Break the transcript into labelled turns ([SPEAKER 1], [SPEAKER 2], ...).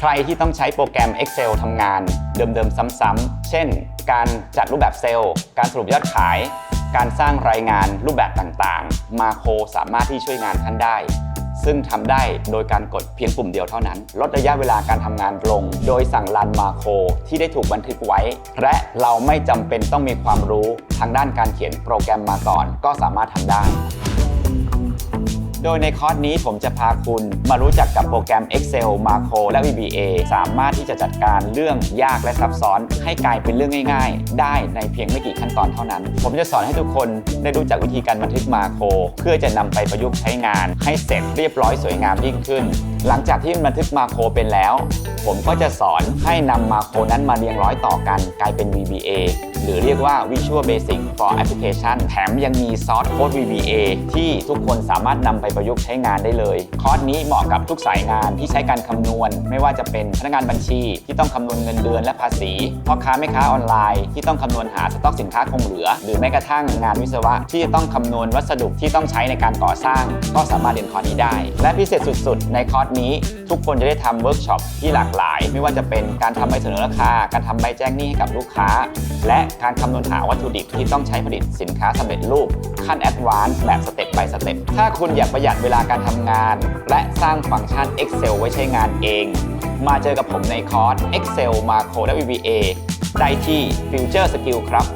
[SPEAKER 1] ใครที่ต้องใช้โปรแกรม Excel ทำงาน เดิมๆ ซ้ำๆ เช่น การจัดรูปแบบเซลล์ การสรุปยอดขาย การสร้างรายงานรูปแบบต่างๆ มาโคสามารถที่ช่วยงานท่านได้ ซึ่งทำได้โดยการกดเพียงปุ่มเดียวเท่านั้น ลดระยะเวลาการทำงานลง โดยสั่งรันมาโคที่ได้ถูกบันทึกไว้ และเราไม่จำเป็นต้องมีความรู้ทางด้านการเขียนโปรแกรมมาก่อน ก็สามารถทำได้ โดยในคอร์สนี้ผมจะพาคุณมารู้จักกับโปรแกรม Excel Macro และ VBA สามารถที่จะจัดการเรื่องยากและซับซ้อน ให้กลายเป็นเรื่องง่าย ๆ ได้ในเพียงไม่กี่ขั้นตอนเท่านั้น ผมจะสอนให้ทุกคนได้รู้จักวิธีการบันทึกมาโคร เพื่อจะนำไปประยุกต์ใช้งาน ให้เสร็จเรียบร้อยสวยงามยิ่งขึ้น หลังจากที่บันทึกมาโครเป็นแล้ว ผมก็จะสอนให้นำมาโครนั้นมาเรียงร้อยต่อกัน กลายเป็น VBA หรือเรียกว่า Visual Basic for Application แถมยังมีซอสโค้ด VBA ที่ทุกคนสามารถนำไปประยุกต์ใช้งานได้เลย คอร์สนี้เหมาะกับทุกสายงานที่ใช้การคำนวณ ไม่ว่าจะเป็นพนักงานบัญชีที่ต้องคำนวณเงินเดือนและภาษีพ่อค้าแม่ค้าออนไลน์ที่ต้องคำนวณหาสต็อกสินค้าคงเหลือ หรือแม้กระทั่งงานวิศวะ ที่จะต้องคำนวณวัสดุที่ต้องใช้ในการก่อสร้าง ก็สามารถเรียนคอร์สนี้ได้ และพิเศษสุด ๆ ในคอร์สนี้ ทุกคนจะได้ทำเวิร์กช็อปที่หลากหลาย ไม่ว่าจะเป็นการทำใบเสนอราคา การทำใบแจ้งหนี้ให้กับลูกค้า และการคำนวณหาวัตถุดิบที่ต้องใช้ผลิตสินค้าสำเร็จรูป ขั้นแอดวานซ์แบบสเต็ปไปสเต็ปถ้าคุณอยากประหยัดเวลาการทำงาน และสร้างฟังก์ชัน Excel ไว้ใช้งานเอง มาเจอกับผมในคอร์ส Excel Macro WBA ได้ที่ Future Skill ครับ